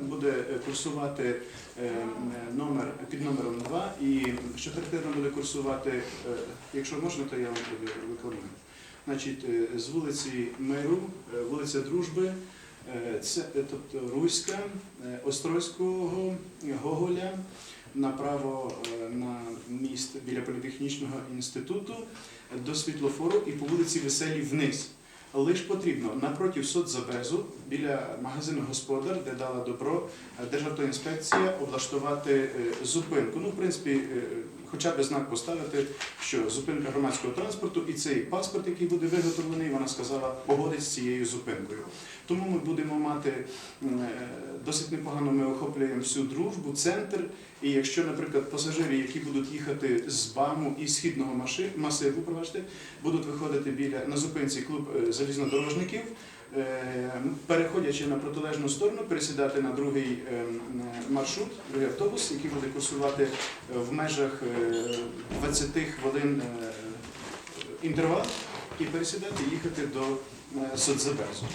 буде е, курсувати е, номер під номером 2 і що характерно буде курсувати, е, якщо можна, то я вам виконую. Значить, з вулиці Миру, вулиця Дружби, це тобто Руська, Острозького, Гоголя, направо на міст біля політехнічного інституту до світлофору і по вулиці Веселій вниз. Лиш потрібно напроти соцзабезу біля магазину Господар, де дала добро державна Державтоінспекція облаштувати е, зупинку. Ну, в принципі, е, хоча б знак поставити, що зупинка громадського транспорту і цей паспорт, який буде виготовлений, вона сказала, погодить з цією зупинкою. Тому ми будемо мати е, досить непогано. Ми охоплюємо всю дружбу, центр. І якщо, наприклад, пасажири, які будуть їхати з БАМу і східного масиву, пробачте, будуть виходити біля на зупинці клуб е, залізнодорожників, е, переходячи на протилежну сторону, пересідати на другий е, маршрут, другий автобус, який буде курсувати в межах е, 20 хвилин інтервал, і пересідати їхати до соцзабезу.